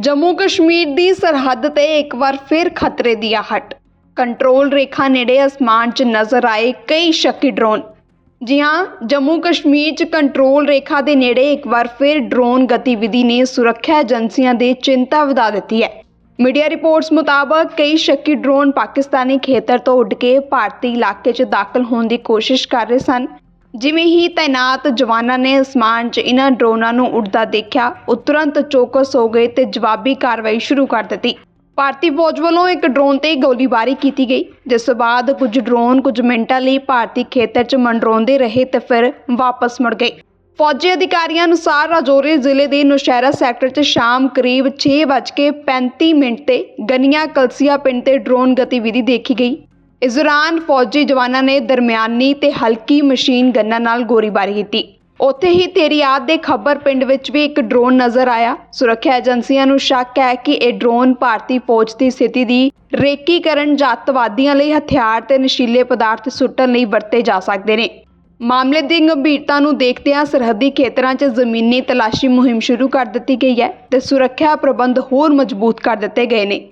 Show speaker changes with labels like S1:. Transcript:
S1: ਜੰਮੂ ਕਸ਼ਮੀਰ ਦੀ ਸਰਹੱਦ ਤੇ ਇੱਕ ਵਾਰ ਫਿਰ ਖਤਰੇ ਦੀ ਆਹਟ। ਕੰਟਰੋਲ ਰੇਖਾ ਨੇੜੇ ਅਸਮਾਨ 'ਚ ਨਜ਼ਰ ਆਏ ਕਈ ਸ਼ੱਕੀ ਡਰੋਨ। ਜੀ ਹਾਂ ਜੰਮੂ ਕਸ਼ਮੀਰ 'ਚ ਕੰਟਰੋਲ ਰੇਖਾ ਦੇ ਨੇੜੇ ਇੱਕ ਵਾਰ ਫਿਰ ਡਰੋਨ ਗਤੀਵਿਧੀ ਨੇ ਸੁਰੱਖਿਆ ਏਜੰਸੀਆਂ ਦੇ ਚਿੰਤਾ ਵਧਾ ਦਿੱਤੀ ਹੈ। ਮੀਡੀਆ ਰਿਪੋਰਟਸ ਮੁਤਾਬਕ ਕਈ ਸ਼ੱਕੀ ਡਰੋਨ ਪਾਕਿਸਤਾਨੀ ਖੇਤਰ ਤੋਂ ਉੱਡ ਕੇ ਭਾਰਤੀ ਇਲਾਕੇ 'ਚ ਦਾਖਲ ਹੋਣ ਦੀ ਕੋਸ਼ਿਸ਼ ਕਰ ਰਹੇ ਸਨ। ਜਿਵੇਂ ਹੀ ਤਾਇਨਾਤ ਜਵਾਨਾਂ ਨੇ ਅਸਮਾਨ 'ਚ ਇਹਨਾਂ ਡਰੋਨਾਂ ਨੂੰ ਉੱਡਦਾ ਦੇਖਿਆ, ਉਹ ਤੁਰੰਤ ਚੌਕਸ ਹੋ ਗਏ ਤੇ ਜਵਾਬੀ ਕਾਰਵਾਈ ਸ਼ੁਰੂ ਕਰ ਦਿੱਤੀ। ਭਾਰਤੀ ਫੌਜ ਵੱਲੋਂ ਇੱਕ ਡਰੋਨ ਤੇ ਗੋਲੀਬਾਰੀ ਕੀਤੀ ਗਈ, ਜਿਸ ਤੋਂ ਬਾਅਦ ਕੁਝ ਡਰੋਨ ਕੁਝ ਮਿੰਟਾਂ ਲਈ ਭਾਰਤੀ ਖੇਤਰ 'ਚ ਮੰਡਰਾਉਂਦੇ ਰਹੇ ਤੇ ਫਿਰ ਵਾਪਸ ਮੁੜ ਗਏ। ਫੌਜੀ ਅਧਿਕਾਰੀਆਂ ਅਨੁਸਾਰ ਰਾਜੌਰੀ ਜ਼ਿਲ੍ਹੇ ਦੇ ਨੌਸ਼ਹਿਰਾ ਸੈਕਟਰ 'ਚ ਸ਼ਾਮ ਕਰੀਬ 6:35 ਮਿੰਟ ਤੇ ਗਨੀਆ ਕਲਸੀਆ ਪਿੰਡ ਤੇ ਡਰੋਨ ਗਤੀਵਿਧੀ ਦੇਖੀ ਗਈ। ਇਸ ਦੌਰਾਨ ਫੌਜੀ ਜਵਾਨਾਂ ਨੇ ਦਰਮਿਆਨੀ ਤੇ ਹਲਕੀ ਮਸ਼ੀਨ ਗੰਨਾਂ ਨਾਲ ਗੋਲੀਬਾਰੀ ਕੀਤੀ। ਉੱਥੇ ਹੀ ਤੇਰੀਆਦ ਦੇ ਖੱਬਰ ਪਿੰਡ ਵਿੱਚ ਵੀ ਇੱਕ ਡਰੋਨ ਨਜ਼ਰ ਆਇਆ। ਸੁਰੱਖਿਆ ਏਜੰਸੀਆਂ ਨੂੰ ਸ਼ੱਕ ਹੈ ਕਿ ਇਹ ਡਰੋਨ ਭਾਰਤੀ ਫੌਜ ਦੀ ਸਥਿਤੀ ਦੀ ਰੇਕੀ ਕਰਨ ਜਾਂ ਅੱਤਵਾਦੀਆਂ ਲਈ ਹਥਿਆਰ ਤੇ ਨਸ਼ੀਲੇ ਪਦਾਰਥ ਸੁੱਟਣ ਲਈ ਵਰਤੇ ਜਾ ਸਕਦੇ ਨੇ। ਮਾਮਲੇ ਦੀ ਗੰਭੀਰਤਾ ਨੂੰ ਦੇਖਦਿਆਂ ਸਰਹੱਦੀ ਖੇਤਰਾਂ 'ਚ ਜ਼ਮੀਨੀ ਤਲਾਸ਼ੀ ਮੁਹਿੰਮ ਸ਼ੁਰੂ ਕਰ ਦਿੱਤੀ ਗਈ ਹੈ ਤੇ ਸੁਰੱਖਿਆ ਪ੍ਰਬੰਧ ਹੋਰ ਮਜ਼ਬੂਤ ਕਰ ਦਿੱਤੇ ਗਏ ਨੇ।